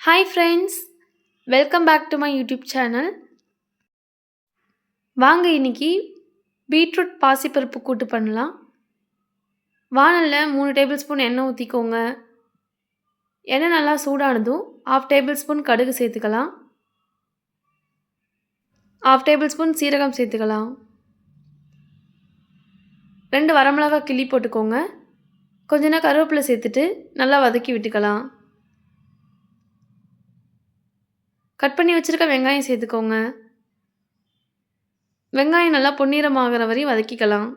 Hi friends welcome back to my YouTube channel வாங்க இன்னைக்கு beetroot பாசிப்பருப்பு கூட்டு பண்ணலாம். வானலில் மூணு டேபிள் ஸ்பூன் எண்ணெய் ஊற்றிக்கோங்க எண்ணெய் நல்லா சூடானதும் ஆஃப் டேபிள் ஸ்பூன் கடுகு சேர்த்துக்கலாம். ஆஃப் டேபிள் ஸ்பூன் சீரகம் சேர்த்துக்கலாம். ரெண்டு வரமிளகா கிள்ளி போட்டுக்கோங்க. கொஞ்ச நேரம் கருவேப்பிலை சேர்த்துட்டு நல்லா வதக்கி விட்டுக்கலாம். கட் பண்ணி வச்சுருக்க வெங்காயம் சேர்த்துக்கோங்க. வெங்காயம் நல்லா பொன்னிறமாகிற வரையும் வதக்கிக்கலாம்.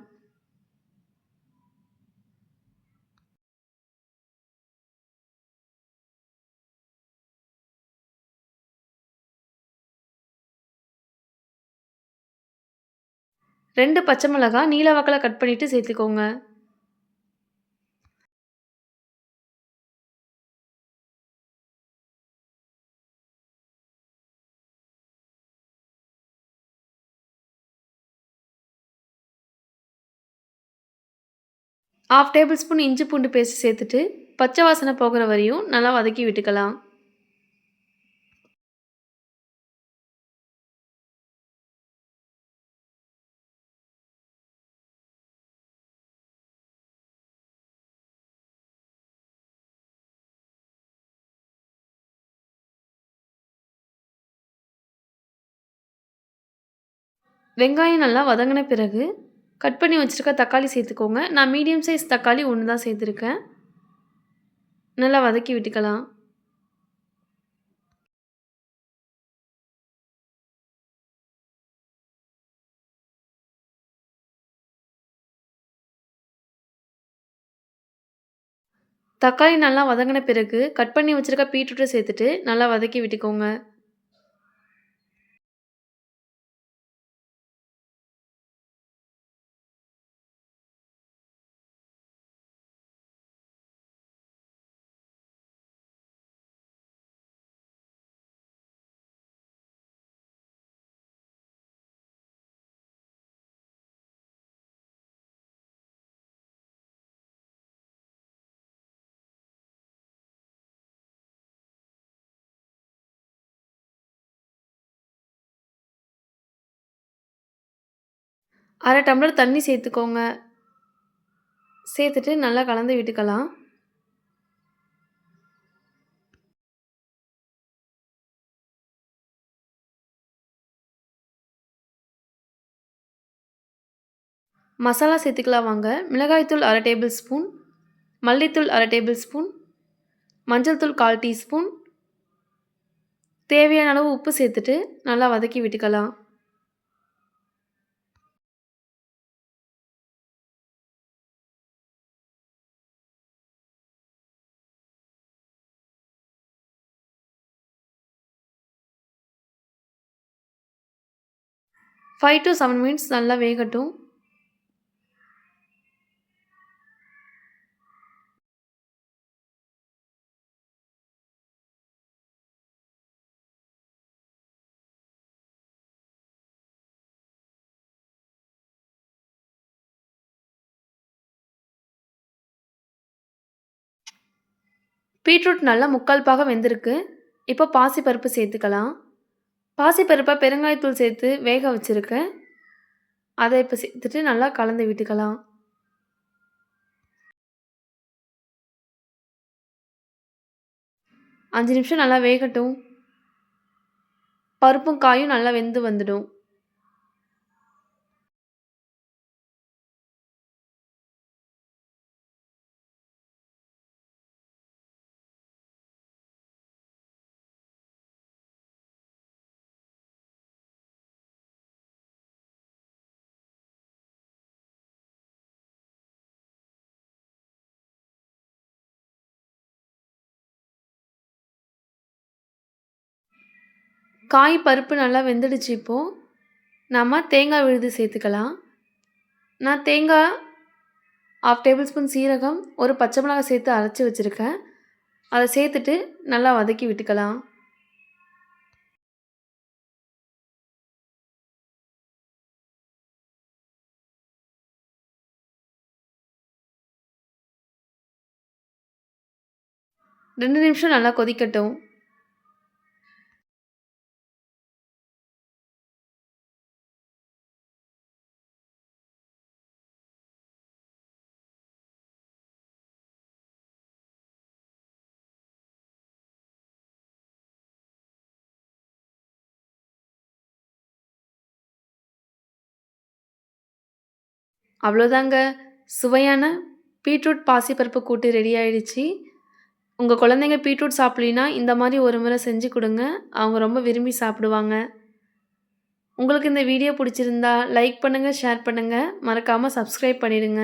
ரெண்டு பச்சை மிளகா நீல வாக்கில் கட் பண்ணிவிட்டு சேர்த்துக்கோங்க. ஆஃப் டேபிள் ஸ்பூன் இஞ்சி பூண்டு பேஸ்ட் சேர்த்துட்டு பச்சை வாசனை போகிற வரையும் நல்லா வதக்கி விட்டுக்கலாம். வெங்காயம் நல்லா வதங்கின பிறகு கட் பண்ணி வச்சுருக்க தக்காளி சேர்த்துக்கோங்க. நான் மீடியம் சைஸ் தக்காளி ஒன்று தான் சேர்த்துருக்கேன். நல்லா வதக்கி விட்டுக்கலாம். தக்காளி நல்லா வதங்கின பிறகு கட் பண்ணி வச்சுருக்க பீட்ரூட்டை சேர்த்துட்டு நல்லா வதக்கி விட்டுக்கோங்க. அரை டம்ளர் தண்ணி சேர்த்துக்கோங்க. சேர்த்துட்டு நல்லா கலந்து விட்டுக்கலாம். மசாலா சேர்த்துக்கலாம் வாங்க. மிளகாய்த்தூள் அரை டேபிள் ஸ்பூன். மல்லித்தூள் அரை டேபிள் ஸ்பூன். மஞ்சள் தூள் கால் டீஸ்பூன். தேவையான அளவு உப்பு சேர்த்துட்டு நல்லா வதக்கி விட்டுக்கலாம். ஃபைவ் டு செவன் மினிட்ஸ் நல்லா வேகட்டும். பீட்ரூட் நல்லா முக்கால் பாகம் வெந்திருக்கு. இப்போ பாசிப்பருப்பு சேர்த்துக்கலாம். பாசிப்பருப்பை பெருங்காயத்தூள் சேர்த்து வேக வச்சுருக்கேன். அதை இப்போ சேர்த்துட்டு நல்லா கலந்து விட்டுக்கலாம். அஞ்சு நிமிஷம் நல்லா வேகட்டும். பருப்பும் காயும் நல்லா வெந்து வந்துடும். காய் பருப்பு நல்லா வெந்துடுச்சு இப்போது நம்ம தேங்காய் விழுது சேர்த்துக்கலாம். நான் தேங்காய் ஆஃப் டேபிள் ஸ்பூன் சீரகம் ஒரு பச்சை மிளகாய் சேர்த்து அரைச்சி வச்சுருக்கேன். அதை சேர்த்துட்டு நல்லா வதக்கி விட்டுக்கலாம். ரெண்டு நிமிஷம் நல்லா கொதிக்கட்டும். அவ்வளோதாங்க. சுவையான பீட்ரூட் பாசிப்பருப்பு கூட்டு ரெடி ஆயிடுச்சு. உங்கள் குழந்தைங்க பீட்ரூட் சாப்பிட்லினா இந்த மாதிரி ஒரு முறை செஞ்சு கொடுங்க. அவங்க ரொம்ப விரும்பி சாப்பிடுவாங்க. உங்களுக்கு இந்த வீடியோ பிடிச்சிருந்தா லைக் பண்ணுங்கள் ஷேர் பண்ணுங்கள் மறக்காமல் சப்ஸ்கிரைப் பண்ணிடுங்க.